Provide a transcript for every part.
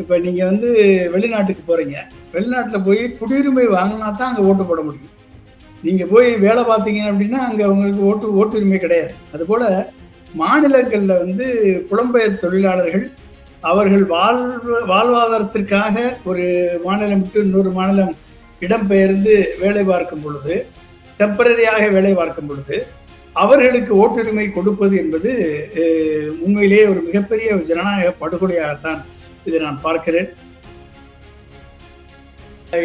இப்போ நீங்கள் வந்து வெளிநாட்டுக்கு போகிறீங்க வெளிநாட்டில் போய் குடியுரிமை வாங்கினா தான் அங்கே ஓட்டு போட முடியும். நீங்கள் போய் வேலை பார்த்தீங்க அப்படின்னா அங்கே உங்களுக்கு ஓட்டு ஓட்டுரிமை கிடையாது. அதுபோல் மாநிலங்களில் வந்து புலம்பெயர் தொழிலாளர்கள் அவர்கள் வாழ்வு வாழ்வாதாரத்திற்காக ஒரு மாநிலம் விட்டு இன்னொரு மாநிலம் இடம்பெயர்ந்து வேலை பார்க்கும் பொழுது டெம்பரரியாக வேலை பார்க்கும் பொழுது அவர்களுக்கு ஓட்டுரிமை கொடுப்பது என்பது உண்மையிலேயே ஒரு மிகப்பெரிய ஒரு ஜனநாயக படுகொலையாகத்தான் இதை நான் பார்க்கிறேன்.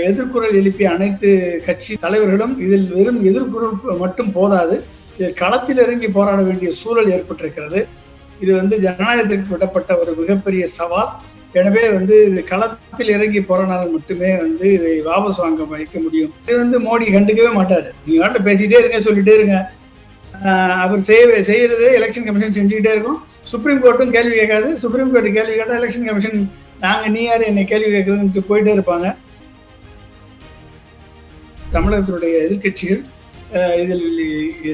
எதிர்குரல் எழுப்பிய அனைத்து கட்சி தலைவர்களும் இதில் வெறும் எதிர்குரல் மட்டும் போதாது இதில் களத்தில் இறங்கி போராட வேண்டிய சூழல் ஏற்பட்டிருக்கிறது. இது வந்து ஜனநாயகத்திற்கு விடப்பட்ட ஒரு மிகப்பெரிய சவால். எனவே வந்து இது களத்தில் இறங்கி போறனால மட்டுமே வந்து இதை வாபஸ் வாங்க வைக்க முடியும். இது வந்து மோடி கண்டுக்கவே மாட்டாரு. நீங்க வாட்ட பேசிட்டே இருங்க சொல்லிட்டே இருங்க. அவர் செய்ய செய்யறது எலெக்ஷன் கமிஷன் செஞ்சுக்கிட்டே இருக்கும். சுப்ரீம் கோர்ட்டும் கேள்வி கேட்காது. சுப்ரீம் கோர்ட்டு கேள்வி கேட்டால் எலெக்ஷன் கமிஷன் நாங்கள் நீ யார் என்னை கேள்வி கேட்கறதுன்னு போயிட்டே இருப்பாங்க. தமிழகத்தினுடைய எதிர்க்கட்சிகள் இதில்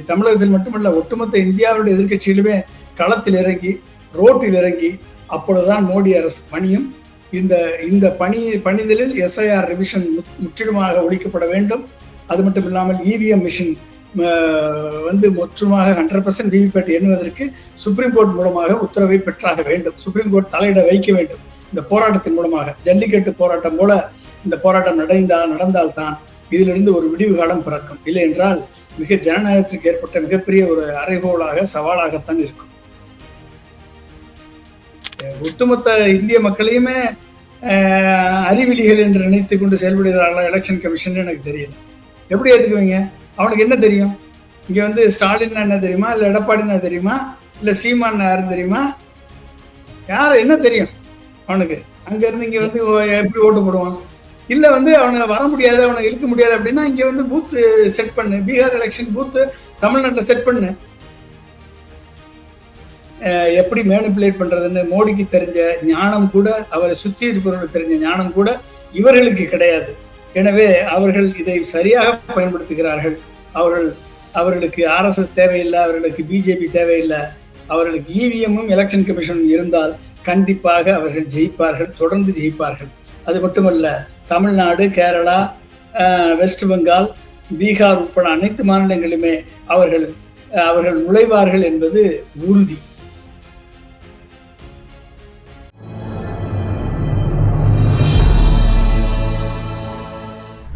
தமிழகத்தில் மட்டுமல்ல ஒட்டுமொத்த இந்தியாவுடைய எதிர்க்கட்சிகளுமே களத்தில் இறங்கி ரோட்டில் இறங்கி அப்பொழுதுதான் மோடி அரசு பணியும். இந்த இந்த பணி பணிதலில் எஸ்ஐஆர் ரிவிஷன் முற்றிலுமாக ஒழிக்கப்பட வேண்டும். அது மட்டும் இல்லாமல் இவிஎம் மிஷின் வந்து முற்றுமாக ஹண்ட்ரட் பர்சன்ட் விவிபேட் எண்ணுவதற்கு சுப்ரீம் கோர்ட் மூலமாக உத்தரவை பெற்றாக வேண்டும். சுப்ரீம் கோர்ட் தலையிட வைக்க வேண்டும். இந்த போராட்டத்தின் மூலமாக ஜல்லிக்கட்டு போராட்டம் போல இந்த போராட்டம் நடந்தால் நடந்தால்தான் இதிலிருந்து ஒரு விடிவு காலம் பிறக்கும். இல்லை என்றால் மிக ஜனநாயகத்திற்கு ஏற்பட்ட மிகப்பெரிய ஒரு அறைகோலாக சவாலாகத்தான் இருக்கும். ஒட்டுமொத்த இந்திய மக்களையுமே அறிவிலிகள் என்று நினைத்து கொண்டு செயல்படுகிறார்களா எலெக்ஷன் கமிஷன் எனக்கு தெரியல. எப்படி ஏத்துக்குவீங்க? அவனுக்கு என்ன தெரியும்? இங்கே வந்து ஸ்டாலின் என்ன தெரியுமா? இல்லை எடப்பாடினா தெரியுமா? இல்லை சீமான் யாரும் தெரியுமா? யார் என்ன தெரியும் அவனுக்கு? அங்கேருந்து இருந்து வந்து எப்படி ஓட்டு போடுவான்? இல்லை வந்து அவனை வர முடியாது அவனை இழுக்க முடியாது அப்படின்னா இங்கே வந்து பூத்து செட் பண்ணு. பீகார் எலெக்ஷன் பூத்து தமிழ்நாட்டில் செட் பண்ணு. எப்படி மேனிப்புலேட் பண்ணுறதுன்னு மோடிக்கு தெரிஞ்ச ஞானம் கூட அவரை சுற்றி இருப்பவர்களுக்கு தெரிஞ்ச ஞானம் கூட இவர்களுக்கு கிடையாது. எனவே அவர்கள் இதை சரியாக பயன்படுத்துகிறார்கள். அவர்கள் அவர்களுக்கு ஆர்எஸ்எஸ் தேவையில்லை அவர்களுக்கு பிஜேபி தேவையில்லை அவர்களுக்கு இவிஎம்மும் எலெக்ஷன் கமிஷனும் இருந்தால் கண்டிப்பாக அவர்கள் ஜெயிப்பார்கள் தொடர்ந்து ஜெயிப்பார்கள். அது மட்டுமல்ல தமிழ்நாடு கேரளா வெஸ்ட் பெங்கால் பீகார் உட்பட அனைத்து மாநிலங்களிலுமே அவர்கள் அவர்கள் நுழைவார்கள் என்பது உறுதி.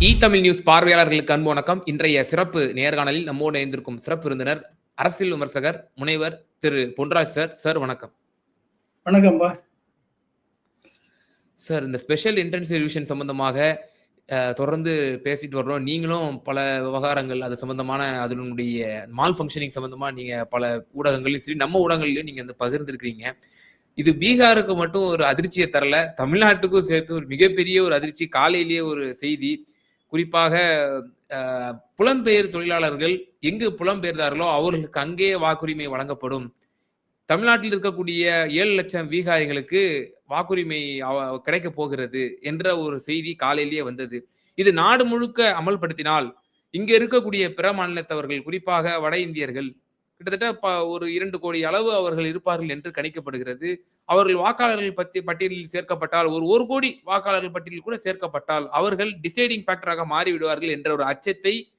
இ தமிழ் நியூஸ் பார்வையாளர்களுக்கு அன்பு வணக்கம். இன்றைய சிறப்பு நேர்காணலில் நம்மோடு இணைந்திருக்கும் சிறப்பு விருந்தினர் அரசியல் விமர்சகர் முனைவர் திரு பொன்ராஜ் சார். சார் வணக்கம். வணக்கம்பா. சார் இந்த ஸ்பெஷல் இன்டென்சிவ் ரிவிஷன் சம்பந்தமாக தொடர்ந்து பேசிட்டு வர்றோம். நீங்களும் பல விவகாரங்கள் அது சம்பந்தமான அதனுடைய மால் ஃபங்க்ஷனிங் சம்பந்தமா நீங்க பல ஊடகங்களையும் சரி நம்ம ஊடகங்களையும் நீங்க வந்து பகிர்ந்திருக்கிறீங்க. இது பீகாருக்கு மட்டும் ஒரு அதிர்ச்சியை தரல தமிழ்நாட்டுக்கும் சேர்த்து ஒரு மிகப்பெரிய ஒரு அதிர்ச்சி. காலையிலேயே ஒரு செய்தி குறிப்பாக புலம்பெயர் தொழிலாளர்கள் எங்கு புலம்பெயர்ந்தார்களோ அவர்களுக்கு அங்கேயே வாக்குரிமை வழங்கப்படும். தமிழ்நாட்டில் இருக்கக்கூடிய ஏழு லட்சம் பீகாரிகளுக்கு வாக்குரிமை கிடைக்கப் கிடைக்க போகிறது என்ற ஒரு செய்தி காலையிலேயே வந்தது. இது நாடு முழுக்க அமல்படுத்தினால் இங்க இருக்கக்கூடிய பிற மாநிலத்தவர்கள் குறிப்பாக வட இந்தியர்கள் கிட்டத்தட்ட ப- ஒரு இரண்டு கோடி அளவு அவர்கள் இருப்பார்கள் என்று கணிக்கப்படுகிறது. அவர்கள் வாக்காளர்கள் பத்தி பட்டியலில் சேர்க்கப்பட்டால் ஒரு ஒரு கோடி வாக்காளர்கள் பட்டியலில் கூட சேர்க்கப்பட்டால் அவர்கள் டிசைடிங் ஃபேக்டராக மாறிவிடுவார்கள் என்ற ஒரு அச்சத்தை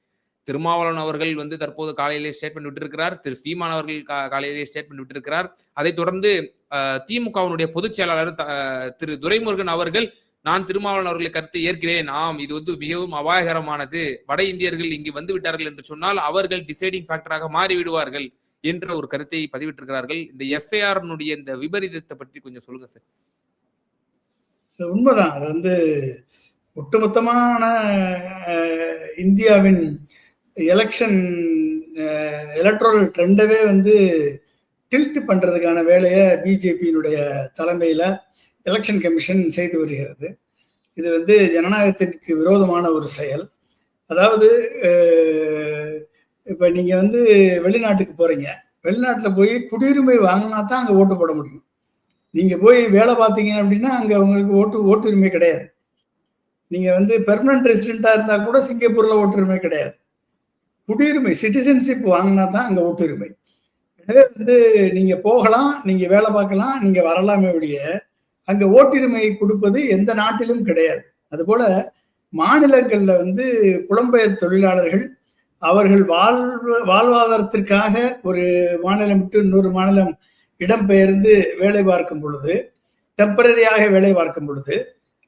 திருமாவளவன் அவர்கள் வந்து தற்போது காலையிலே ஸ்டேட்மெண்ட் விட்டிருக்கிறார். திரு சீமான் அவர்கள் காலையிலே ஸ்டேட்மெண்ட் விட்டிருக்கிறார். அதைத் தொடர்ந்து திமுகவினுடைய பொதுச் செயலாளர் த- திரு துரைமுருகன் அவர்கள் நான் திருமாவளவன் அவர்களை கருத்தை ஏற்கிறேன். ஆம் இது வந்து மிகவும் அபாயகரமானது. வட இந்தியர்கள் இங்கு வந்து விட்டார்கள் என்று சொன்னால் அவர்கள் டிசைடிங் ஃபேக்டராக மாறிவிடுவார்கள் என்ற ஒரு கருத்தை பதிவிட்டிருக்கிறார்கள். இந்த எஸ்ஐஆர்னுடைய இந்த விபரீதத்தை பற்றி கொஞ்சம் சொல்லுங்க சார் உண்மைதான். அது வந்து ஒட்டுமொத்தமான அஹ், இந்தியாவின் எலெக்ஷன் எலக்ட்ரல் ட்ரெண்டவே வந்து டில்ட் பண்றதுக்கான வேலையை பிஜேபியினுடைய தலைமையில எலெக்ஷன் கமிஷன் செய்து வருகிறது. இது வந்து ஜனநாயகத்திற்கு விரோதமான ஒரு செயல். அதாவது இப்போ நீங்கள் வந்து வெளிநாட்டுக்கு போகிறீங்க வெளிநாட்டில் போய் குடியுரிமை வாங்கினா தான் அங்கே ஓட்டு போட முடியும். நீங்கள் போய் வேலை பார்த்தீங்க அப்படின்னா அங்கே உங்களுக்கு ஓட்டு ஓட்டுரிமை கிடையாது. நீங்கள் வந்து பெர்மனன்ட் ரெசிடெண்ட்டாக இருந்தால் கூட சிங்கப்பூரில் ஓட்டுரிமை கிடையாது. குடியுரிமை சிட்டிசன்ஷிப் வாங்கினா தான் அங்கே ஓட்டுரிமை. எனவே வந்து நீங்கள் போகலாம் நீங்கள் வேலை பார்க்கலாம் நீங்கள் வரலாமே ஒழிய அங்க ஓட்டுரிமை கொடுப்பது எந்த நாட்டிலும் கிடையாது. அதுபோல மாநிலங்கள்ல வந்து புலம்பெயர் தொழிலாளர்கள் அவர்கள் வாழ்வு வாழ்வாதாரத்திற்காக ஒரு மாநிலம் விட்டு இன்னொரு மாநிலம் இடம்பெயர்ந்து வேலை பார்க்கும் பொழுது டெம்பரரியாக வேலை பார்க்கும் பொழுது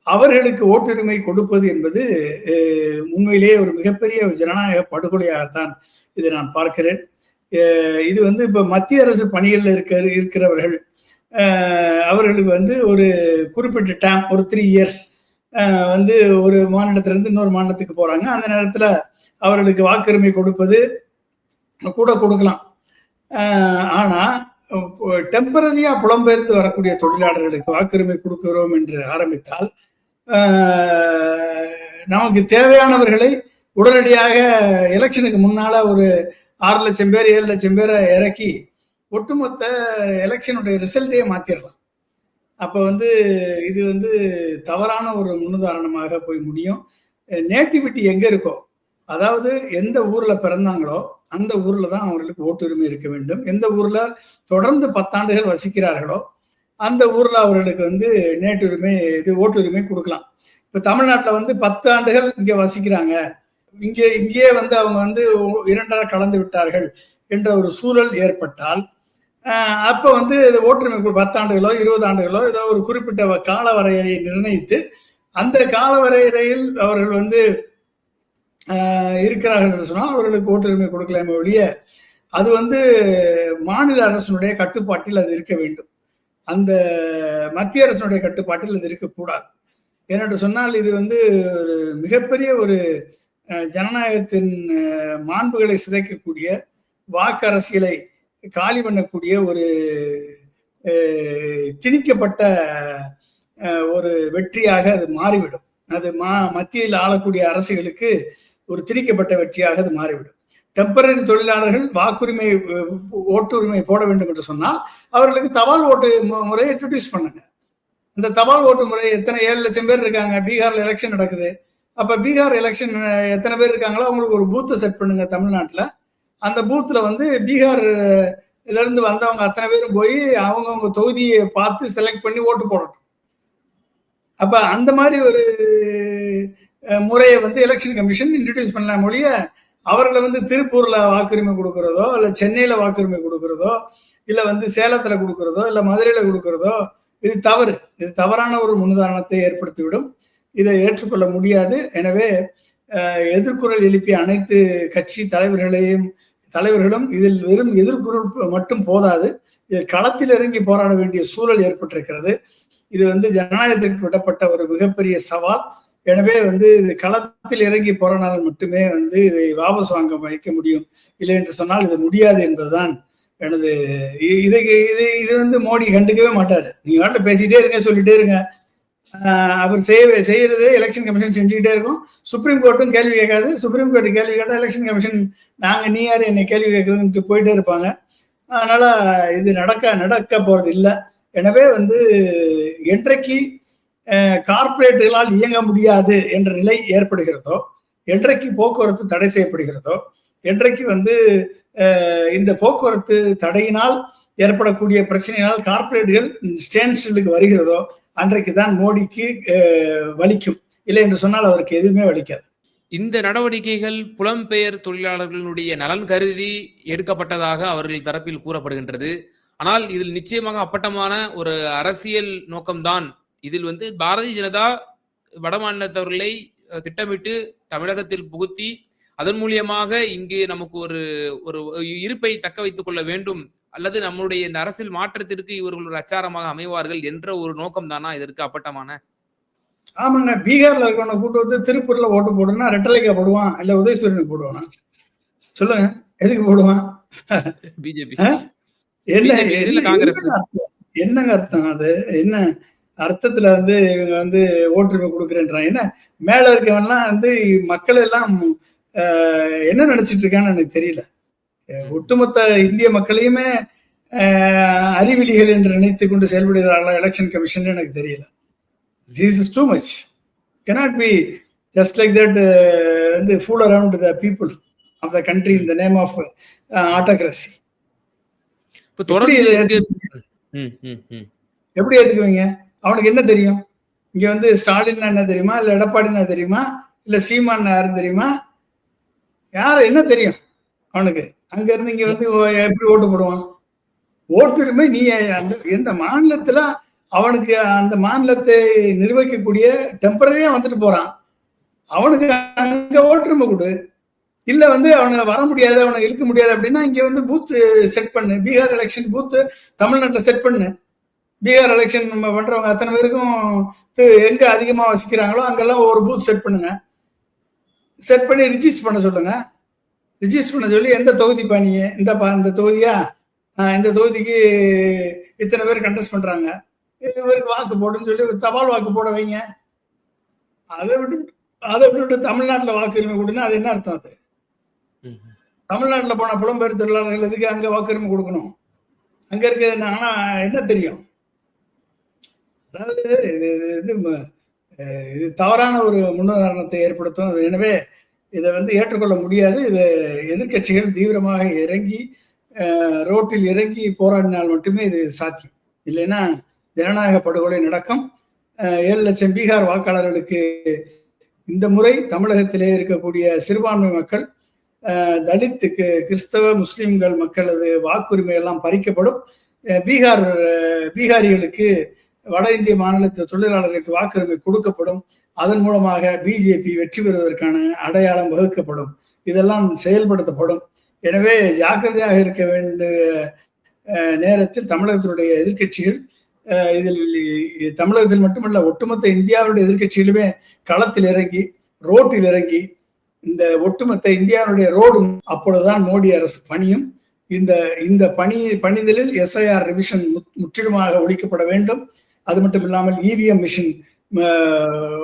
அவர்களுக்கு ஓட்டுரிமை கொடுப்பது என்பது உண்மையிலேயே ஒரு மிகப்பெரிய ஜனநாயக படுகொலையாகத்தான் இதை நான் பார்க்கிறேன். இது வந்து இப்போ மத்திய அரசு பணிகளில் இருக்க இருக்கிறவர்கள் அவர்களுக்கு வந்து ஒரு குறிப்பிட்ட டேம் ஒரு த்ரீ இயர்ஸ் வந்து ஒரு மாநிலத்திலிருந்து இன்னொரு மாநிலத்துக்கு போகிறாங்க அந்த நேரத்தில் அவர்களுக்கு வாக்குரிமை கொடுப்பது கூட கொடுக்கலாம். ஆனால் டெம்பரரியாக புலம்பெயர்ந்து வரக்கூடிய தொழிலாளர்களுக்கு வாக்குரிமை கொடுக்கிறோம் என்று ஆரம்பித்தால் நமக்கு தேவையானவர்களை உடனடியாக எலெக்ஷனுக்கு முன்னால் ஒரு ஆறு லட்சம் பேர் ஏழு லட்சம் பேரை இறக்கி ஒட்டுமொத்த எலெக்ஷனுடைய ரிசல்ட்டையே மாத்திரலாம். அப்போ வந்து இது வந்து தவறான ஒரு முன்னுதாரணமாக போய் முடியும். நேட்டிவிட்டி எங்கே இருக்கோ அதாவது எந்த ஊரில் பிறந்தாங்களோ அந்த ஊரில் தான் அவர்களுக்கு ஓட்டுரிமை இருக்க வேண்டும். எந்த ஊரில் தொடர்ந்து பத்தாண்டுகள் வசிக்கிறார்களோ அந்த ஊரில் அவர்களுக்கு வந்து நேட்டுரிமை இது ஓட்டுரிமை கொடுக்கலாம். இப்போ தமிழ்நாட்டில் வந்து பத்து ஆண்டுகள் இங்கே வசிக்கிறாங்க. இங்கே இங்கேயே வந்து அவங்க வந்து இரண்டரை கலந்து விட்டார்கள் என்ற ஒரு சூழல் ஏற்பட்டால் அப்போ வந்து இது ஓட்டுரிமை பத்தாண்டுகளோ இருபது ஆண்டுகளோ ஏதோ ஒரு குறிப்பிட்ட கால வரையறையை நிர்ணயித்து அந்த கால வரையறையில் அவர்கள் வந்து இருக்கிறார்கள் என்று சொன்னால் அவர்களுக்கு ஓட்டுரிமை கொடுக்கலாமே ஒழிய அது வந்து மாநில அரசினுடைய கட்டுப்பாட்டில் அது இருக்க வேண்டும். அந்த மத்திய அரசினுடைய கட்டுப்பாட்டில் அது இருக்கக்கூடாது ஏனென்று சொன்னால் இது வந்து ஒரு மிகப்பெரிய ஒரு ஜனநாயகத்தின் மாண்புகளை சிதைக்கக்கூடிய வாக்கு அரசியலை காலி பண்ணக்கூடிய ஒரு திணிக்கப்பட்ட ஒரு வெற்றியாக அது மாறிவிடும். அது மா மத்தியில் ஆளக்கூடிய அரசுகளுக்கு ஒரு திணிக்கப்பட்ட வெற்றியாக அது மாறிவிடும். டெம்பரரி தொழிலாளர்கள் வாக்குரிமை ஓட்டுரிமை போட வேண்டும் என்று சொன்னால் அவர்களுக்கு தபால் ஓட்டு முறையை இன்ட்ரடியூஸ் பண்ணுங்க. இந்த தபால் ஓட்டு முறை எத்தனை ஏழு லட்சம் பேர் இருக்காங்க பீகார்ல எலெக்ஷன் நடக்குது. அப்ப பீகார் எலெக்ஷன் எத்தனை பேர் இருக்காங்களோ அவங்களுக்கு ஒரு பூத்தை செட் பண்ணுங்க தமிழ்நாட்டில். அந்த பூத்துல வந்து பீகார்ல இருந்து வந்தவங்க அத்தனை பேரும் போய் அவங்கவுங்க தொகுதியை பார்த்து செலக்ட் பண்ணி ஓட்டு போடட்டும். அப்ப அந்த மாதிரி ஒரு முறையை வந்து எலெக்ஷன் கமிஷன் இன்ட்ரடியூஸ் பண்ணலாம் ஒழிய அவர்களை வந்து திருப்பூர்ல வாக்குரிமை கொடுக்கறதோ இல்ல சென்னையில வாக்குரிமை கொடுக்கறதோ இல்ல வந்து சேலத்துல கொடுக்கறதோ இல்ல மதுரையில கொடுக்கறதோ இது தவறு. இது தவறான ஒரு முன்னுதாரணத்தை ஏற்படுத்திவிடும். இதை ஏற்றுக்கொள்ள முடியாது. எனவே எதிர்குரல் எழுப்பிய அனைத்து கட்சி தலைவர்களையும் தலைவர்களும் இதில் வெறும் எதிர்குரல் மட்டும் போதாது இதில் களத்தில் இறங்கி போராட வேண்டிய சூழல் ஏற்பட்டிருக்கிறது. இது வந்து ஜனநாயகத்திற்கு விடப்பட்ட ஒரு மிகப்பெரிய சவால். எனவே வந்து இது களத்தில் இறங்கி போராடினால் மட்டுமே வந்து இதை வாபஸ் வாங்க வைக்க முடியும். இல்லை என்று சொன்னால் இது முடியாது என்பதுதான் எனது இ- இதை இது இது வந்து மோடி கண்டுக்கவே மாட்டார். நீங்க வாட்டில பேசிட்டே இருங்க சொல்லிட்டே இருங்க. அவர் செய்ய செய்யறது எலெக்ஷன் கமிஷன் செஞ்சுக்கிட்டே இருக்கும். சுப்ரீம் கோர்ட்டும் கேள்வி கேட்காது. சுப்ரீம் கோர்ட் கேள்வி கேட்டால் எலெக்ஷன் கமிஷன் நாங்கள் நீ யார் என்னை கேள்வி கேட்குறதுன்ட்டு போயிட்டே இருப்பாங்க. அதனால இது நடக்க நடக்க போறது இல்லை. எனவே வந்து என்றைக்கு கார்ப்பரேட்டுகளால் இயங்க முடியாது என்ற நிலை ஏற்படுகிறதோ என்றைக்கு போக்குவரத்து தடை செய்யப்படுகிறதோ என்றைக்கு வந்து இந்த போக்குவரத்து தடையினால் ஏற்படக்கூடிய பிரச்சனையினால் கார்ப்பரேட்டுகள் ஸ்டேன்ஸ்டுக்கு வருகிறதோ அன்றைக்கு தான் மோடிக்கு வலிக்கும். இல்லை என்று சொன்னால் அவருக்கு எதுவுமே வலிக்காது. இந்த நடவடிக்கைகள் புலம்பெயர் தொழிலாளர்களுடைய நலன் கருதி எடுக்கப்பட்டதாக அவர்கள் தரப்பில் கூறப்படுகின்றது. ஆனால் இதில் நிச்சயமாக அப்பட்டமான ஒரு அரசியல் நோக்கம்தான் இதில் வந்து பாரதிய ஜனதா வடமாநிலத்தவர்களை திட்டமிட்டு தமிழகத்தில் புகுத்தி அதன் மூலியமாக இங்கு நமக்கு ஒரு ஒரு இருப்பை தக்க வைத்துக் கொள்ள வேண்டும் அல்லது நம்முடைய இந்த அரசியல் மாற்றத்திற்கு இவர்கள் ஒரு அச்சாரமாக அமைவார்கள் என்ற ஒரு நோக்கம் தானா இதற்கு அப்பட்டமான? ஆமாங்க. பீகார்ல இருக்கவனை கூட்டு வந்து திருப்பூர்ல ஓட்டு போடுனா ரெட்டலைக்கா போடுவான் இல்ல உதயசூரியனுக்கு போடுவானா? சொல்லுங்க. எதுக்கு போடுவான்? பிஜேபி. என்ன. என்னங்க அர்த்தம்? அது? என்ன? அர்த்தத்துல வந்து இவங்க வந்து ஓட்டுரிமை கொடுக்குறேன்றாங்க. என்ன? மேல இருக்கவன்லாம் வந்து மக்கள் எல்லாம் என்ன நினைச்சிட்டு இருக்கான்னு எனக்கு தெரியல. ஒட்டுமொத்த இந்திய மக்களையுமே அறிவிலிகள் என்று நினைத்து கொண்டு செயல்படுகிறார்களா எலெக்ஷன் கமிஷன் எனக்கு தெரியல. This is too much cannot be just like that வந்து fool around the people of the country in the name of autocracy எப்படி இங்கு இது- ம், ம், ம். எப்படி ஏத்துக்குவீங்க? அவனுக்கு என்ன தெரியும்? இங்க வந்து ஸ்டாலின் என்ன தெரியுமா? இல்ல எடப்பாடினா தெரியுமா? இல்ல சீமான் யாரு தெரியுமா? யாரு என்ன தெரியும்? அவனுக்கு. அங்க இருந்து இங்க வந்து எப்படி ஓட்டு போடுவான்? ஓட்டுரிமை நீ அந்த எந்த மாநிலத்துல அவனுக்கு அந்த மாநிலத்தை நிர்வகிக்கக்கூடிய டெம்பரரியா வந்துட்டு போறான். அவனுக்கு அங்க ஓட்டுரிமை கொடு. இல்ல வந்து அவனை வர முடியாது அவனை இழுக்க முடியாது அப்படின்னா இங்க வந்து பூத் செட் பண்ணு. பீகார் எலெக்ஷன் பூத் தமிழ்நாட்டில் செட் பண்ணு. பீகார் எலெக்ஷன் நம்ம பண்றவங்க அத்தனை பேருக்கும் எங்க அதிகமா வசிக்கிறாங்களோ அங்கெல்லாம் ஒரு பூத் செட் பண்ணுங்க. செட் பண்ணி ரிஜிஸ்டர் பண்ண சொல்லுங்க. ரிஜிஸ்டர் பண்ண சொல்லி எந்த தொகுதி பண்ணிய இந்த இந்த தொகுதியா? இந்த தொகுதிக்கு இத்தனை பேர் கண்டஸ்ட் பண்றாங்க. இவருக்கு வாக்கு போடுன்னு சொல்லி தபால் வாக்கு போட வைங்க. அதை விட்டு அதை விட்டு தமிழ்நாட்டில் வாக்குரிமை கொடுன்னா அது என்ன அர்த்தம் அது? தமிழ்நாட்டில் போன புலம்பெயர் தொழிலாளர்கள் எதுக்கு அங்க வாக்குரிமை கொடுக்கணும்? அங்க இருக்க ஆனா என்ன தெரியும்? அதாவது இது இது இது தவறான ஒரு முன்னுதாரணத்தை ஏற்படுத்தும். எனவே இதை வந்து ஏற்றுக்கொள்ள முடியாது. இதை எதிர்கட்சிகள் தீவிரமாக இறங்கி ரோட்டில் இறங்கி போராடினால் மட்டுமே இது சாத்தியம். இல்லைன்னா ஜனநாயக படுகொலை நடக்கும். ஏழு லட்சம் பீகார் வாக்காளர்களுக்கு இந்த முறை தமிழகத்திலே இருக்கக்கூடிய சிறுபான்மை மக்கள் தலித்துக்கு கிறிஸ்தவ முஸ்லிம்கள் மக்களது வாக்குரிமை எல்லாம் பறிக்கப்படும் பீகார் பீகாரிகளுக்கு வட இந்திய மாநிலத்து தொழிலாளர்களுக்கு வாக்குரிமை கொடுக்கப்படும். அதன் மூலமாக பிஜேபி வெற்றி பெறுவதற்கான அடையாளம் வகுக்கப்படும். இதெல்லாம் செயல்படுத்தப்படும். எனவே ஜாக்கிரதையாக இருக்க வேண்டிய நேரத்தில் தமிழகத்தினுடைய எதிர்கட்சிகள் இதில் தமிழகத்தில் மட்டுமல்ல ஒட்டுமொத்த இந்தியாவுடைய எதிர்கட்சிகளுமே களத்தில் இறங்கி ரோட்டில் இறங்கி இந்த ஒட்டுமொத்த இந்தியாவுடைய ரோடும் அப்பொழுதுதான் மோடி அரசு பணியும். இந்த இந்த பணி பணிதலில் எஸ்ஐஆர் ரிவிஷன் முற்றிலுமாக ஒழிக்கப்பட வேண்டும். அது மட்டும் இல்லாமல் இவிஎம் மிஷின்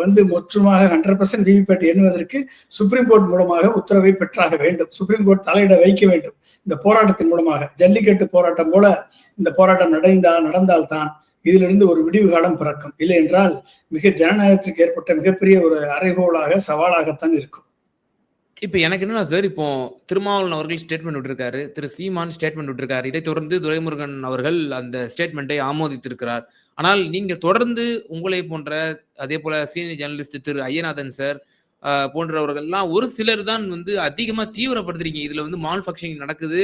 வந்து முற்றுமாக ஹண்ட்ரட் பர்சன்ட் விவிபேட் எண்ணுவதற்கு சுப்ரீம் கோர்ட் மூலமாக உத்தரவை பெற்றாக வேண்டும். சுப்ரீம் கோர்ட் தலையிட வைக்க வேண்டும். இந்த போராட்டத்தின் மூலமாக ஜல்லிக்கட்டு போராட்டம் போல இந்த போராட்டம் நடந்தால் நடந்தால்தான் இதிலிருந்து ஒரு விடிவு காலம் பிறக்கும். இல்லை என்றால் மிக ஜனநாயகத்திற்கு ஏற்பட்ட மிகப்பெரிய ஒரு அறைகோளாக சவாலாகத்தான் இருக்கும். இப்ப எனக்கு என்னன்னா சார் இப்போ திருமாவளவன் அவர்கள் ஸ்டேட்மெண்ட் விட்டுருக்காரு திரு சீமான் ஸ்டேட்மெண்ட் விட்டுருக்காரு. இதை தொடர்ந்து துரைமுருகன் அவர்கள் அந்த ஸ்டேட்மெண்ட்டை ஆமோதித்திருக்கிறார். ஆனால் நீங்கள் தொடர்ந்து உங்களை போன்ற அதே போல senior journalist Thiru Ayyanathan sir போன்றவர்கள்லாம் ஒரு சிலர் தான் வந்து அதிகமாக தீவிரப்படுத்துறீங்க. இதில் வந்து மால் நடக்குது.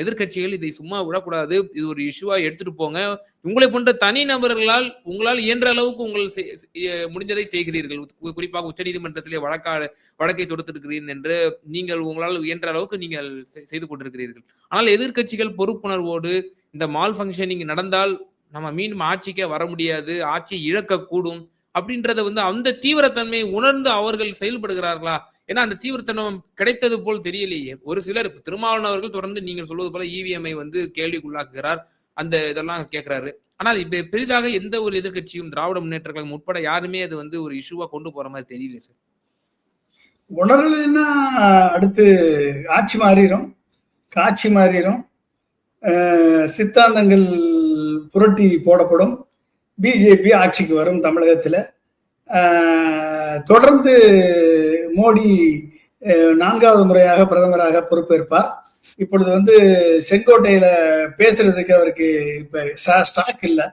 எதிர்கட்சிகள் இதை சும்மா விடக்கூடாது. இது ஒரு இஷ்யூவா எடுத்துட்டு போங்க. உங்களை போன்ற தனி நபர்களால் உங்களால் இயன்ற அளவுக்கு உங்கள் முடிஞ்சதை செய்கிறீர்கள். குறிப்பாக உச்சநீதிமன்றத்திலே வழக்கா வழக்கை தொடுத்திருக்கிறீர்கள் என்று நீங்கள் உங்களால் இயன்ற அளவுக்கு நீங்கள் செய்து கொண்டிருக்கிறீர்கள். ஆனால் எதிர்கட்சிகள் பொறுப்புணர்வோடு இந்த மால் ஃபங்க்ஷனிங் நடந்தால் நம்ம மீண்டும் ஆட்சிக்கே வர முடியாது ஆட்சியை இழக்கக்கூடும் அப்படின்றத வந்து அந்த தீவிரத்தன்மையை உணர்ந்து அவர்கள் செயல்படுகிறார்களா? ஏன்னா அந்த தீவிரத்தனம் கிடைத்தது போல் தெரியலையே. ஒரு சிலர் திருமாவளவன் அவர்கள் தொடர்ந்து நீங்கள் சொல்வது போல இவிஎம்ஐ வந்து கேள்விக்குள்ளாக்குகிறார். அந்த இதெல்லாம் கேட்கிறாரு ஆனால் இப்ப பெரிதாக எந்த ஒரு எதிர்கட்சியும் திராவிட முன்னேற்ற கழகம் உட்பட யாருமே அது வந்து ஒரு இஷ்யூவா கொண்டு போற மாதிரி தெரியல சார் உணரலைன்னா அடுத்து ஆட்சி மாறிடும் காட்சி மாறிடும் சித்தாந்தங்கள் புரட்டி போடப்படும். பிஜேபி ஆட்சிக்கு வரும் தமிழகத்தில். தொடர்ந்து மோடி நான்காவது முறையாக பிரதமராக பொறுப்பேற்பார். இப்பொழுது வந்து செங்கோட்டையில் பேசுறதுக்கு அவருக்கு இப்போ ஸ்டாக் இல்லை.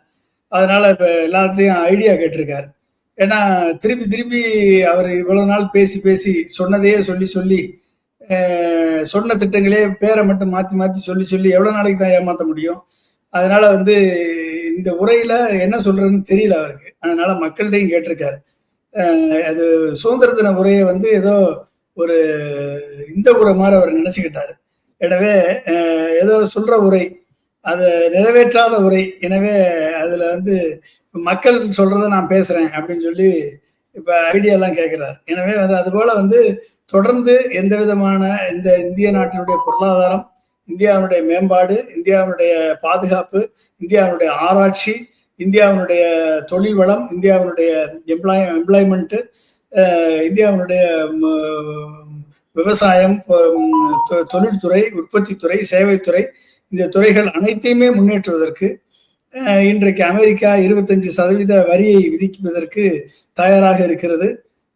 அதனால இப்போ எல்லாத்துலேயும் ஐடியா கேட்டிருக்காரு. ஏன்னா திருப்பி திருப்பி அவர் இவ்வளவு நாள் பேசி பேசி சொன்னதையே சொல்லி சொல்லி சொன்ன திட்டங்களே பேரை மட்டும் மாற்றி மாற்றி சொல்லி சொல்லி எவ்வளோ நாளைக்கு தான் ஏமாற்ற முடியும்? அதனால வந்து இந்த உரையில என்ன சொல்றதுன்னு தெரியல அவருக்கு. அதனால மக்கள்கிட்டையும் கேட்டிருக்காரு. அது சுதந்திர தின உரையை வந்து ஏதோ ஒரு இந்த உரை மாதிரி அவர் நினைச்சுக்கிட்டாரு. எனவே ஏதோ சொல்ற உரை அதை நிறைவேற்றாத உரை. எனவே அதுல வந்து மக்கள் சொல்றத நான் பேசுறேன் அப்படின்னு சொல்லி இப்ப ஐடியாலாம் கேட்கிறார் எனவே வந்து அது போல வந்து தொடர்ந்து எந்த விதமான இந்த இந்திய நாட்டினுடைய பொருளாதாரம் இந்தியாவினுடைய மேம்பாடு இந்தியாவினுடைய பாதுகாப்பு இந்தியாவினுடைய ஆராய்ச்சி இந்தியாவினுடைய தொழில் வளம் இந்தியாவினுடைய எம்ப்ளாய் எம்ப்ளாய்மெண்ட்டு இந்தியாவினுடைய விவசாயம் தொழில்துறை உற்பத்தித்துறை சேவைத்துறை இந்த துறைகள் அனைத்தையுமே முன்னேற்றுவதற்கு இன்றைக்கு அமெரிக்கா இருபத்தஞ்சு சதவீத வரியை விதிப்பதற்கு தயாராக இருக்கிறது.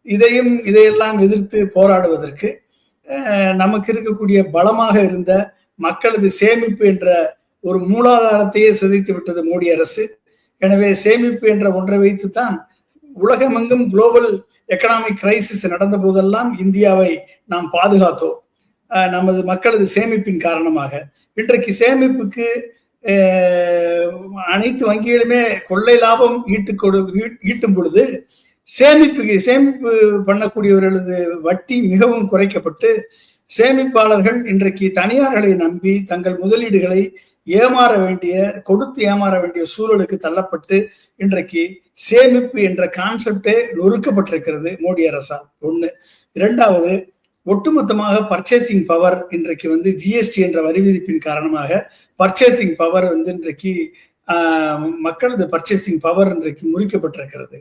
இதையும் இதையெல்லாம் எதிர்த்து போராடுவதற்கு நமக்கு இருக்கக்கூடிய பலமாக இருந்த மக்களது சேமிப்பு என்ற ஒரு மூலாதாரத்தையே சிதைத்து விட்டது மோடி அரசு. எனவே சேமிப்பு என்ற ஒன்றை வைத்துத்தான் உலகமெங்கும் குளோபல் எக்கனாமிக் கிரைசிஸ் நடந்த போதெல்லாம் இந்தியாவை நாம் பாதுகாத்தோம். நமது மக்களது சேமிப்பின் காரணமாக. இன்றைக்கு சேமிப்புக்கு அனைத்து வங்கிகளுமே கொள்ளை லாபம் ஈட்டு கொடு ஈ- ஈட்டும் பொழுது சேமிப்புக்கு சேமிப்பு பண்ணக்கூடியவர்களது வட்டி மிகவும் குறைக்கப்பட்டு சேமிப்பாளர்கள் இன்றைக்கு தனியார்களை நம்பி தங்கள் முதலீடுகளை ஏமாற வேண்டிய கொடுத்து ஏமாற வேண்டிய சூழலுக்கு தள்ளப்பட்டு இன்றைக்கு சேமிப்பு என்ற கான்செப்டே நொறுக்கப்பட்டிருக்கிறது மோடி அரசால். ஒண்ணு. இரண்டாவது ஒட்டுமொத்தமாக பர்ச்சேசிங் பவர் இன்றைக்கு வந்து ஜிஎஸ்டி என்ற வரி விதிப்பின் காரணமாக பர்ச்சேசிங் பவர் வந்து இன்றைக்கு மக்களது பர்ச்சேசிங் பவர் இன்றைக்கு முறிக்கப்பட்டிருக்கிறது.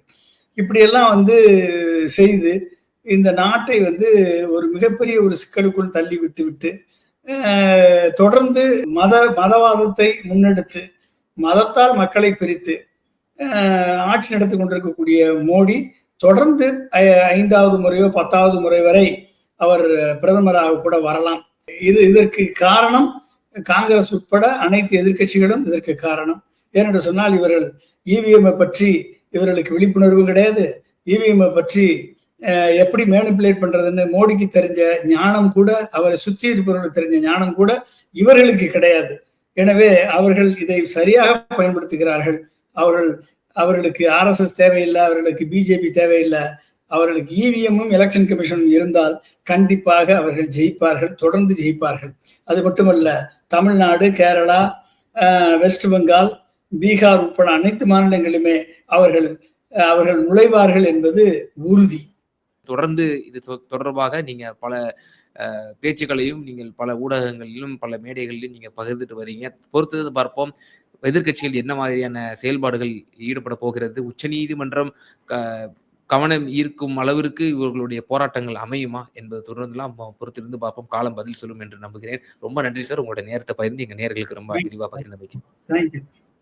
இப்படியெல்லாம் வந்து செய்து இந்த நாட்டை வந்து ஒரு மிகப்பெரிய ஒரு சிக்கலுக்குள் தள்ளி விட்டு விட்டு தொடர்ந்து மத மதவாதத்தை முன்னெடுத்து மதத்தால் மக்களை பிரித்து ஆட்சி நடத்தி கொண்டிருக்கக்கூடிய மோடி தொடர்ந்து ஐ- ஐந்தாவது முறையோ பத்தாவது முறை வரை அவர் பிரதமராக கூட வரலாம். இது இதற்கு காரணம் காங்கிரஸ் உட்பட அனைத்து எதிர்க்கட்சிகளும் இதற்கு காரணம். ஏனென்று சொன்னால் இவர்கள் இவிஎம் பற்றி இவர்களுக்கு விழிப்புணர்வு கிடையாது. இவிஎம் பற்றி எப்படி மேனிப்புலேட் பண்றதுன்னு மோடிக்கு தெரிஞ்ச ஞானம் கூட அவரை சுற்றி இருப்பவர்களுக்கு தெரிஞ்ச ஞானம் கூட இவர்களுக்கு கிடையாது. எனவே அவர்கள் இதை சரியாக பயன்படுத்துகிறார்கள். அவர்கள் அவர்களுக்கு ஆர்எஸ்எஸ் தேவையில்லை அவர்களுக்கு பிஜேபி தேவையில்லை. அவர்களுக்கு இவிஎம்மும் எலெக்ஷன் கமிஷனும் இருந்தால் கண்டிப்பாக அவர்கள் ஜெயிப்பார்கள் தொடர்ந்து ஜெயிப்பார்கள். அது மட்டுமல்ல தமிழ்நாடு கேரளா வெஸ்ட் பெங்கால் பீகார் உட்பட அனைத்து மாநிலங்களிலுமே அவர்கள் அவர்கள் நுழைவார்கள் என்பது உறுதி. தொடர்ந்து இது தொடர்பாக நீங்க பல அஹ், பேச்சுக்களையும் நீங்கள் பல ஊடகங்களிலும் பல மேடைகளிலும் நீங்க பகிர்ந்துட்டு வரீங்க. பொறுத்தது பார்ப்போம் எதிர்க்கட்சிகள் என்ன மாதிரியான செயல்பாடுகள் ஈடுபட போகிறது உச்சநீதிமன்றம் க- கவனம் ஈர்க்கும் அளவிற்கு இவர்களுடைய போராட்டங்கள் அமையுமா என்பது தொடர்ந்துலாம் பொறுத்திருந்து பார்ப்போம். காலம் பதில் சொல்லும் என்று நம்புகிறேன். ரொம்ப நன்றி சார். உங்களோட நேரத்தை பகிர்ந்து எங்க நேர்களுக்கு ரொம்ப தெளிவாக பகிர்ந்தமைக்கு